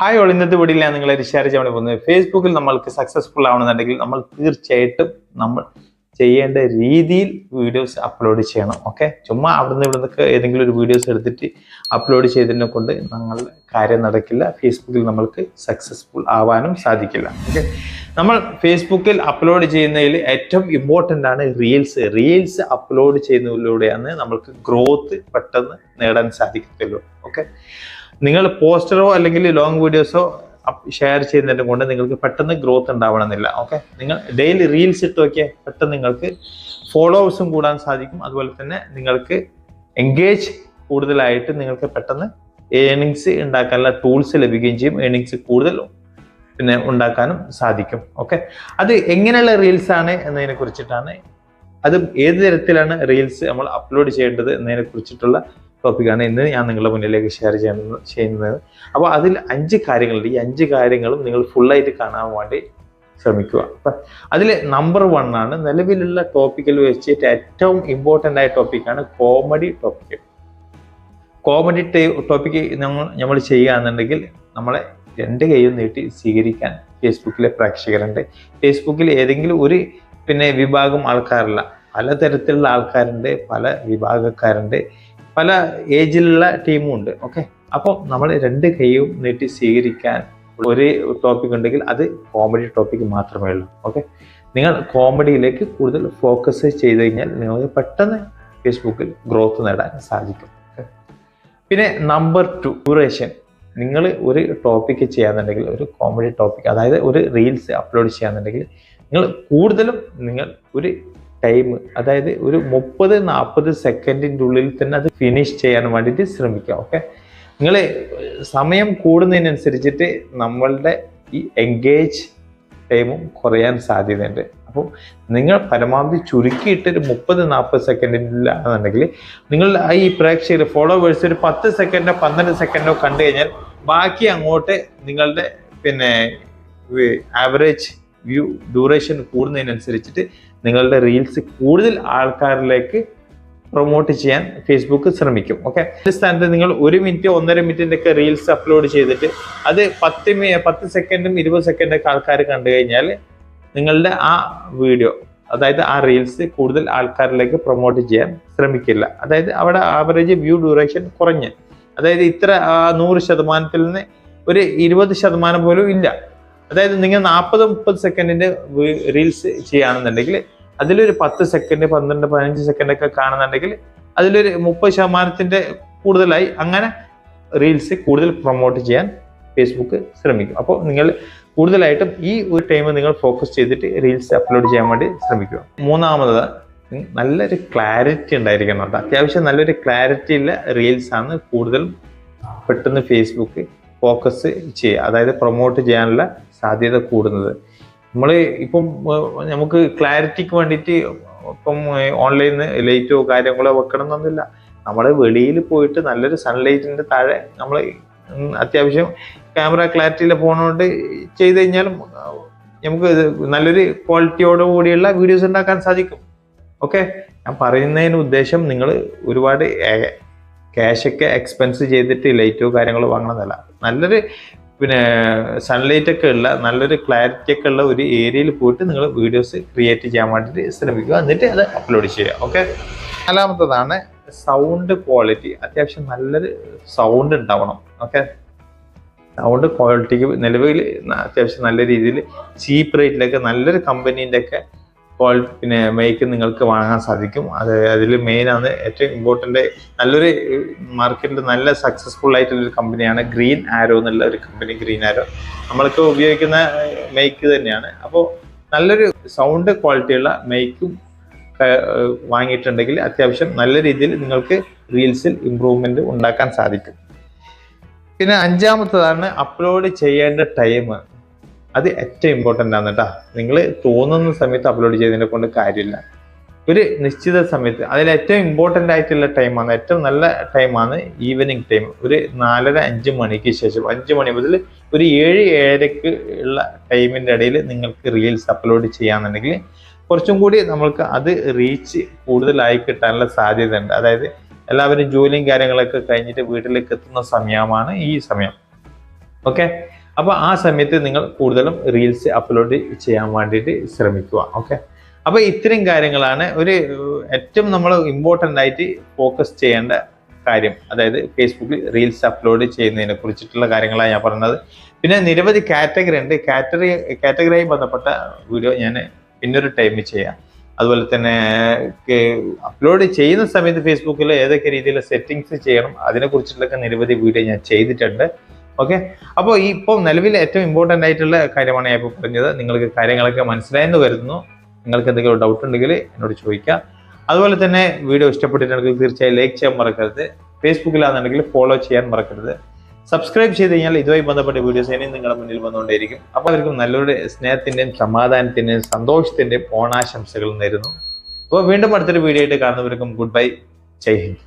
Hi all ഇന്നത്തെ വീടില്ല നിങ്ങളെ ചെയ്യാൻ വേണ്ടി പോകുന്നത് ഫേസ്ബുക്കിൽ നമ്മൾക്ക് സക്സസ്ഫുൾ ആവണമെന്നുണ്ടെങ്കിൽ നമ്മൾ തീർച്ചയായിട്ടും നമ്മൾ ചെയ്യേണ്ട രീതിയിൽ വീഡിയോസ് അപ്ലോഡ് ചെയ്യണം ഓക്കെ ചുമ്മാ അവിടുന്ന് ഇവിടുന്നൊക്കെ ഏതെങ്കിലും ഒരു വീഡിയോസ് എടുത്തിട്ട് അപ്ലോഡ് ചെയ്തതിനെ കൊണ്ട് നമ്മളുടെ കാര്യം നടക്കില്ല ഫേസ്ബുക്കിൽ നമ്മൾക്ക് സക്സസ്ഫുൾ ആവാനും സാധിക്കില്ല ഓക്കെ നമ്മൾ ഫേസ്ബുക്കിൽ അപ്ലോഡ് ചെയ്യുന്നതിൽ ഏറ്റവും ഇമ്പോർട്ടന്റ് ആണ് റീൽസ് റീൽസ് അപ്ലോഡ് ചെയ്യുന്നതിലൂടെയാണ് നമ്മൾക്ക് ഗ്രോത്ത് പെട്ടെന്ന് നേടാൻ സാധിക്കത്തുള്ളൂ ഓക്കെ നിങ്ങൾ പോസ്റ്ററോ അല്ലെങ്കിൽ ലോങ് വീഡിയോസോ ഷെയർ ചെയ്യുന്നതിനെ കൊണ്ട് നിങ്ങൾക്ക് പെട്ടെന്ന് ഗ്രോത്ത് ഉണ്ടാവണമെന്നില്ല ഓക്കെ നിങ്ങൾ ഡെയിലി റീൽസ് ഇട്ട് നോക്കിയാൽ പെട്ടെന്ന് നിങ്ങൾക്ക് ഫോളോവേഴ്സും കൂടാൻ സാധിക്കും. അതുപോലെ തന്നെ നിങ്ങൾക്ക് എൻഗേജ് കൂടുതലായിട്ട് നിങ്ങൾക്ക് പെട്ടെന്ന് ഏണിങ്സ് ഉണ്ടാക്കാനുള്ള ടൂൾസ് ലഭിക്കുകയും ചെയ്യും. ഏണിങ്സ് കൂടുതൽ പിന്നെ ഉണ്ടാക്കാനും സാധിക്കും ഓക്കെ അത് എങ്ങനെയുള്ള റീൽസ് ആണ് എന്നതിനെ കുറിച്ചിട്ടാണ് അത് ഏത് തരത്തിലാണ് റീൽസ് നമ്മൾ അപ്ലോഡ് ചെയ്യേണ്ടത് എന്നതിനെ കുറിച്ചിട്ടുള്ള ടോപ്പിക്കാണ് ഇന്ന് ഞാൻ നിങ്ങളുടെ മുന്നിലേക്ക് ഷെയർ ചെയ്യുന്നത് ചെയ്യുന്നത്. അപ്പോൾ അതിൽ അഞ്ച് കാര്യങ്ങളുണ്ട്. ഈ അഞ്ച് കാര്യങ്ങളും നിങ്ങൾ ഫുള്ളായിട്ട് കാണാൻ വേണ്ടി ശ്രമിക്കുക. അപ്പം അതിൽ നമ്പർ വൺ ആണ് നിലവിലുള്ള ടോപ്പിക്കിൽ വെച്ചിട്ട് ഏറ്റവും ഇമ്പോർട്ടന്റ് ആയ ടോപ്പിക്കാണ് കോമഡി ടോപ്പിക്ക് കോമഡി ടോപ്പിക്ക് നമ്മൾ നമ്മൾ ചെയ്യുകയാണെന്നുണ്ടെങ്കിൽ നമ്മളെ രണ്ട് കൈയും നീട്ടി സ്വീകരിക്കാൻ ഫേസ്ബുക്കിലെ പ്രേക്ഷകരുണ്ട്. ഫേസ്ബുക്കിൽ ഏതെങ്കിലും ഒരു പിന്നെ വിഭാഗം ആൾക്കാരല്ല. പലതരത്തിലുള്ള ആൾക്കാരുണ്ട് പല വിഭാഗക്കാരുണ്ട്. പല ഏജിലുള്ള ടീമും ഉണ്ട് ഓക്കെ അപ്പോൾ നമ്മൾ രണ്ട് കൈയും നീട്ടി സ്വീകരിക്കാൻ ഒരു ടോപ്പിക് ഉണ്ടെങ്കിൽ അത് കോമഡി ടോപ്പിക് മാത്രമേ ഉള്ളൂ ഓക്കെ നിങ്ങൾ കോമഡിയിലേക്ക് കൂടുതൽ ഫോക്കസ് ചെയ്ത് കഴിഞ്ഞാൽ നിങ്ങൾക്ക് പെട്ടെന്ന് ഫേസ്ബുക്കിൽ ഗ്രോത്ത് നേടാൻ സാധിക്കും? പിന്നെ നമ്പർ ടു ഡ്യൂറേഷൻ നിങ്ങൾ ഒരു ടോപ്പിക്ക് ചെയ്യാന്നുണ്ടെങ്കിൽ ഒരു കോമഡി ടോപ്പിക് അതായത് ഒരു റീൽസ് അപ്ലോഡ് ചെയ്യാന്നുണ്ടെങ്കിൽ നിങ്ങൾ കൂടുതലും നിങ്ങൾ ഒരു ടൈം അതായത് ഒരു മുപ്പത് നാൽപ്പത് സെക്കൻഡിന്റെ ഉള്ളിൽ തന്നെ അത് ഫിനിഷ് ചെയ്യാൻ വേണ്ടിയിട്ട് ശ്രമിക്കുക ഓക്കെ നിങ്ങൾ സമയം കൂടുന്നതിനനുസരിച്ചിട്ട് നമ്മളുടെ ഈ എൻഗേജ് ടൈമും കുറയാൻ സാധ്യതയുണ്ട്. അപ്പോൾ നിങ്ങൾ പരമാവധി ചുരുക്കിയിട്ട് ഒരു മുപ്പത് നാൽപ്പത് സെക്കൻഡിലാണെന്നുണ്ടെങ്കിൽ നിങ്ങൾ ഈ പ്രേക്ഷകർ ഫോളോവേഴ്സ് ഒരു പത്ത് സെക്കൻഡോ പന്ത്രണ്ട് സെക്കൻഡോ കണ്ടു കഴിഞ്ഞാൽ ബാക്കി അങ്ങോട്ട് നിങ്ങളുടെ പിന്നെ ആവറേജ് വ്യൂ ഡ്യൂറേഷൻ കൂടുന്നതിനനുസരിച്ചിട്ട് നിങ്ങളുടെ റീൽസ് കൂടുതൽ ആൾക്കാരിലേക്ക് പ്രൊമോട്ട് ചെയ്യാൻ ഫേസ്ബുക്ക് ശ്രമിക്കും ഓക്കെ സ്ഥാനത്ത് നിങ്ങൾ ഒരു മിനിറ്റ് ഒന്നര മിനിറ്റിന്റെയൊക്കെ റീൽസ് അപ്ലോഡ് ചെയ്തിട്ട് അത് പത്ത് പത്ത് സെക്കൻഡും ഇരുപത് സെക്കൻഡൊക്കെ ആൾക്കാർ കണ്ടു കഴിഞ്ഞാൽ നിങ്ങളുടെ ആ വീഡിയോ അതായത് ആ റീൽസ് കൂടുതൽ ആൾക്കാരിലേക്ക് പ്രൊമോട്ട് ചെയ്യാൻ ശ്രമിക്കില്ല. അതായത് അവിടെ ആവറേജ് വ്യൂ ഡ്യൂറേഷൻ കുറഞ്ഞ്. അതായത് ഇത്ര നൂറ് ശതമാനത്തിൽ നിന്ന് ഒരു ഇരുപത് ശതമാനം പോലും ഇല്ല. അതായത് നിങ്ങൾ നാൽപ്പത് മുപ്പത് സെക്കൻഡിന്റെ റീൽസ് ചെയ്യുകയാണെന്നുണ്ടെങ്കിൽ അതിലൊരു പത്ത് സെക്കൻഡ് പന്ത്രണ്ട് പതിനഞ്ച് സെക്കൻഡ് ഒക്കെ കാണുന്നുണ്ടെങ്കിൽ അതിലൊരു മുപ്പത് ശതമാനത്തിന്റെ കൂടുതലായി അങ്ങനെ റീൽസ് കൂടുതൽ പ്രൊമോട്ട് ചെയ്യാൻ ഫേസ്ബുക്ക് ശ്രമിക്കും. അപ്പോൾ നിങ്ങൾ കൂടുതലായിട്ടും ഈ ഒരു ടൈം നിങ്ങൾ ഫോക്കസ് ചെയ്തിട്ട് റീൽസ് അപ്ലോഡ് ചെയ്യാൻ വേണ്ടി ശ്രമിക്കുക. മൂന്നാമത് നല്ലൊരു ക്ലാരിറ്റി ഉണ്ടായിരിക്കണം കേട്ടോ. അത്യാവശ്യം നല്ലൊരു ക്ലാരിറ്റി ഉള്ള റീൽസാണ് കൂടുതലും പെട്ടെന്ന് ഫേസ്ബുക്ക് ഫോക്കസ് ചെയ്യുക. അതായത് പ്രൊമോട്ട് ചെയ്യാനുള്ള സാധ്യത കൂടുന്നത്. നമ്മൾ ഇപ്പം നമുക്ക് ക്ലാരിറ്റിക്ക് വേണ്ടിയിട്ട് ഇപ്പം ഓൺലൈനിൽ ലൈറ്റോ കാര്യങ്ങളോ വെക്കണം എന്നൊന്നുമില്ല നമ്മൾ വെളിയിൽ പോയിട്ട് നല്ലൊരു സൺലൈറ്റിന്റെ താഴെ നമ്മൾ അത്യാവശ്യം ക്യാമറ ക്ലാരിറ്റിയിലെ ഫോണുകൊണ്ട് ചെയ്ത് കഴിഞ്ഞാലും നമുക്ക് നല്ലൊരു ക്വാളിറ്റിയോട് കൂടിയുള്ള വീഡിയോസ് ഉണ്ടാക്കാൻ സാധിക്കും. ഓക്കെ? ഞാൻ പറയുന്നതിന് ഉദ്ദേശം നിങ്ങൾ ഒരുപാട് ക്യാഷൊക്കെ എക്സ്പെൻസ് ചെയ്തിട്ട് ലൈറ്റോ കാര്യങ്ങളോ വാങ്ങണമെന്നല്ല നല്ലൊരു പിന്നെ സൺലൈറ്റ് ഒക്കെ ഉള്ള നല്ലൊരു ക്ലാരിറ്റി ഒക്കെ ഉള്ള ഒരു ഏരിയയിൽ പോയിട്ട് നിങ്ങൾ വീഡിയോസ് ക്രിയേറ്റ് ചെയ്യാൻ വേണ്ടിയിട്ട് ശ്രമിക്കുക. എന്നിട്ട് അത് അപ്ലോഡ് ചെയ്യുക. ഓക്കെ നാലാമത്തതാണ് സൗണ്ട് ക്വാളിറ്റി അത്യാവശ്യം നല്ലൊരു സൗണ്ട് ഉണ്ടാവണം. ഓക്കെ സൗണ്ട് ക്വാളിറ്റിക്ക് നിലവിൽ അത്യാവശ്യം നല്ല രീതിയിൽ ചീപ്പ് റേറ്റിലൊക്കെ നല്ലൊരു കമ്പനീന്റെ ഒക്കെ ക്വാളി പിന്നെ മേക്ക് നിങ്ങൾക്ക് വാങ്ങാൻ സാധിക്കും. അത് അതിൽ മെയിനാണ് ഏറ്റവും ഇമ്പോർട്ടന്റ് നല്ലൊരു മാർക്കറ്റിൽ നല്ല സക്സസ്ഫുൾ ആയിട്ടുള്ളൊരു കമ്പനിയാണ് ഗ്രീൻ ആരോ എന്നുള്ള ഒരു കമ്പനി ഗ്രീൻ ആരോ നമ്മൾക്ക് ഉപയോഗിക്കുന്ന മേക്ക് തന്നെയാണ്. അപ്പോൾ നല്ലൊരു സൗണ്ട് ക്വാളിറ്റിയുള്ള മേക്കും വാങ്ങിയിട്ടുണ്ടെങ്കിൽ അത്യാവശ്യം നല്ല രീതിയിൽ നിങ്ങൾക്ക് റീൽസിൽ ഇമ്പ്രൂവ്മെന്റ് ഉണ്ടാക്കാൻ സാധിക്കും. പിന്നെ അഞ്ചാമത്തതാണ് അപ്ലോഡ് ചെയ്യേണ്ട ടൈം അത് ഏറ്റവും ഇമ്പോർട്ടന്റ് ആണ് കേട്ടോ. നിങ്ങൾ തോന്നുന്ന സമയത്ത് അപ്ലോഡ് ചെയ്തതിനെ കൊണ്ട് കാര്യമില്ല. ഒരു നിശ്ചിത സമയത്ത് അതിൽ ഏറ്റവും ഇമ്പോർട്ടന്റ് ആയിട്ടുള്ള ടൈമാണ് ഏറ്റവും നല്ല ടൈമാണ് ഈവനിങ് ടൈം ഒരു നാലര അഞ്ച് മണിക്ക് ശേഷം അഞ്ച് മണി മുതൽ ഒരു ഏഴ് ഏഴരക്ക് ഉള്ള ടൈമിന്റെ ഇടയിൽ നിങ്ങൾക്ക് റീൽസ് അപ്ലോഡ് ചെയ്യാന്നുണ്ടെങ്കിൽ കുറച്ചും കൂടി നമ്മൾക്ക് അത് റീച്ച് കൂടുതലായി കിട്ടാനുള്ള സാധ്യത ഉണ്ട് അതായത് എല്ലാവരും ജോലിയും കാര്യങ്ങളൊക്കെ കഴിഞ്ഞിട്ട് വീട്ടിലേക്ക് എത്തുന്ന സമയമാണ് ഈ സമയം. ഓക്കെ അപ്പോൾ ആ സമയത്ത് നിങ്ങൾ കൂടുതലും റീൽസ് അപ്ലോഡ് ചെയ്യാൻ വേണ്ടിയിട്ട് ശ്രമിക്കുക ഓക്കെ അപ്പോൾ ഇത്രയും കാര്യങ്ങളാണ്. ഒരു ഏറ്റവും നമ്മൾ ഇമ്പോർട്ടന്റ് ആയിട്ട് ഫോക്കസ് ചെയ്യേണ്ട കാര്യം. അതായത് ഫേസ്ബുക്കിൽ റീൽസ് അപ്ലോഡ് ചെയ്യുന്നതിനെ കുറിച്ചിട്ടുള്ള കാര്യങ്ങളാണ് ഞാൻ പറഞ്ഞത്. പിന്നെ നിരവധി കാറ്റഗറി ഉണ്ട്. കാറ്റഗറി കാറ്റഗറിയായി ബന്ധപ്പെട്ട വീഡിയോ ഞാൻ പിന്നൊരു ടൈമിൽ ചെയ്യാം. അതുപോലെ തന്നെ അപ്ലോഡ് ചെയ്യുന്ന സമയത്ത് ഫേസ്ബുക്കിൽ ഏതൊക്കെ രീതിയിലുള്ള സെറ്റിങ്സ് ചെയ്യണം അതിനെ കുറിച്ചിട്ടുള്ള നിരവധി വീഡിയോ ഞാൻ ചെയ്തിട്ടുണ്ട്. ഓക്കെ അപ്പോൾ ഈ ഇപ്പോൾ നിലവിൽ ഏറ്റവും ഇമ്പോർട്ടന്റ് ആയിട്ടുള്ള കാര്യമാണ് ഞാൻ ഇപ്പോൾ പറഞ്ഞത്. നിങ്ങൾക്ക് കാര്യങ്ങളൊക്കെ മനസ്സിലായെന്ന് വരുന്നു നിങ്ങൾക്ക് എന്തെങ്കിലും ഡൗട്ട് ഉണ്ടെങ്കിൽ എന്നോട് ചോദിക്കാം അതുപോലെ തന്നെ വീഡിയോ ഇഷ്ടപ്പെട്ടിട്ടുണ്ടെങ്കിൽ തീർച്ചയായും ലൈക്ക് ചെയ്യാൻ മറക്കരുത്. ഫേസ്ബുക്കിലാണെന്നുണ്ടെങ്കിൽ ഫോളോ ചെയ്യാൻ മറക്കരുത്. സബ്സ്ക്രൈബ് ചെയ്ത് കഴിഞ്ഞാൽ ഇതുമായി ബന്ധപ്പെട്ട വീഡിയോസ് ഇനിയും നിങ്ങളുടെ മുന്നിൽ വന്നുകൊണ്ടേയിരിക്കും. അപ്പോൾ അവർക്കും നല്ലൊരു സ്നേഹത്തിന്റെയും സമാധാനത്തിന്റെയും സന്തോഷത്തിന്റെയും ഓണാശംസകൾ നേരുന്നു. അപ്പോൾ വീണ്ടും അടുത്തൊരു വീഡിയോ ആയിട്ട് കാണുന്നവർക്കും ഗുഡ് ബൈ ജയ് ഹിന്ദ്.